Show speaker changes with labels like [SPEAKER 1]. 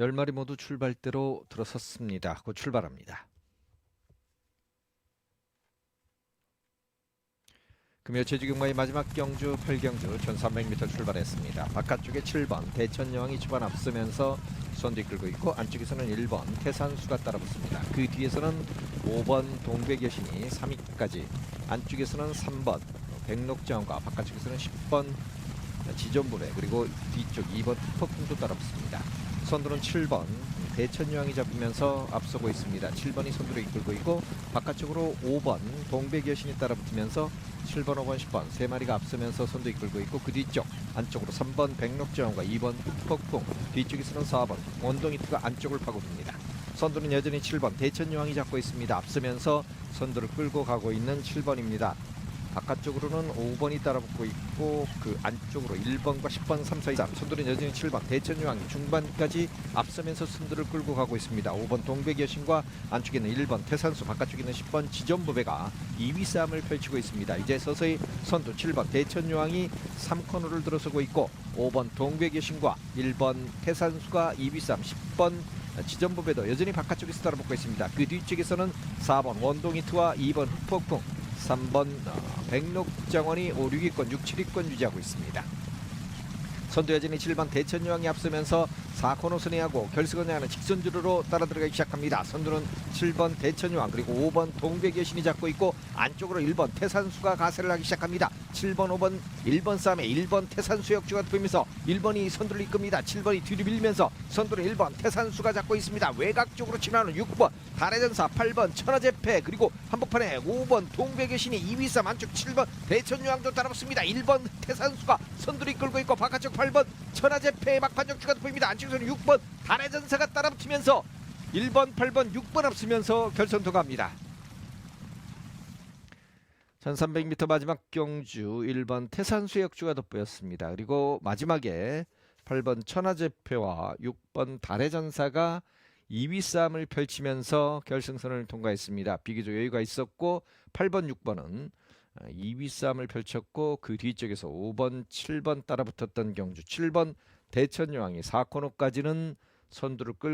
[SPEAKER 1] 10마리 모두 출발대로 들어섰습니다. 곧 출발합니다. 금요 제주경마의 마지막 경주 8경주 1300m 출발했습니다. 바깥쪽에 7번 대천여왕이 초반 앞서면서 선두 이끌고 있고 안쪽에서는 1번 태산수가 따라붙습니다. 그 뒤에서는 5번 동백여신이 3위까지 안쪽에서는 3번 백록정과 바깥쪽에서는 10번 지존부레 그리고 뒤쪽 2번 투퍼풍도 따라붙습니다. 선두는 7번 대천여왕이 잡으면서 앞서고 있습니다. 7번이 선두를 이끌고 있고 바깥쪽으로 5번 동백여신이 따라붙으면서 7번, 5번, 10번 세 마리가 앞서면서 선두 이끌고 있고 그 뒤쪽 안쪽으로 3번 백록정과 2번 흑폭풍 뒤쪽에서는 4번 원동이트가 안쪽을 파고듭니다. 선두는 여전히 7번 대천여왕이 잡고 있습니다. 앞서면서 선두를 끌고 가고 있는 7번입니다. 바깥쪽으로는 5번이 따라붙고 있고 그 안쪽으로 1번과 10번 3, 4, 2, 3 선두는 여전히 7번 대천여왕이 중반까지 앞서면서 선두를 끌고 가고 있습니다. 5번 동백여신과 안쪽에는 1번 태산수 바깥쪽에는 10번 지전부배가 2위 싸움을 펼치고 있습니다. 이제 서서히 선두 7번 대천여왕이 3코너를 들어서고 있고 5번 동백여신과 1번 태산수가 2위 싸움 10번 지전부배도 여전히 바깥쪽에서 따라붙고 있습니다. 그 뒤쪽에서는 4번 원동이트와 2번 흑폭풍 3번 어, 백록정원이 5, 6위권, 6, 7위권 유지하고 있습니다. 선두 여전히 7번 대천여왕이 앞서면서 4코너 선회하고 결승을 향하는 직선주로로 따라 들어가기 시작합니다. 선두는 7번 대천여왕 그리고 5번 동백여신이 잡고 있고 안쪽으로 1번 태산수가 가세를 하기 시작합니다. 7번, 5번, 1번 싸움에 1번 태산수 역주가 보이면서 1번이 선두를 이끕니다. 7번이 뒤로 밀면서 선두를 1번 태산수가 잡고 있습니다. 외곽 쪽으로 치면은 6번 달해전사 8번 천하제패 그리고 한복판에 5번 동백여신이 2위 싸움 안쪽 7번 대천여왕도 따라붙습니다. 1번 태산수가 선두를 이끌고 있고 바깥쪽 8번 천하제패의 막판 역주가 보입니다. 안쪽에서는 6번 달해전사가 따라붙으면서 1번, 8번, 6번 앞서면서 결선 통합니다. 1300m 마지막 경주 1번 태산수 역주가 돋보였습니다. 그리고 마지막에 8번 천하제패와 6번 달해전사가 2위 싸움을 펼치면서 결승선을 통과했습니다. 비교적 여유가 있었고 8번, 6번은 2위 싸움을 펼쳤고 그 뒤쪽에서 5번, 7번 따라 붙었던 경주 7번 대천여왕이 4코너까지는 선두를 끌고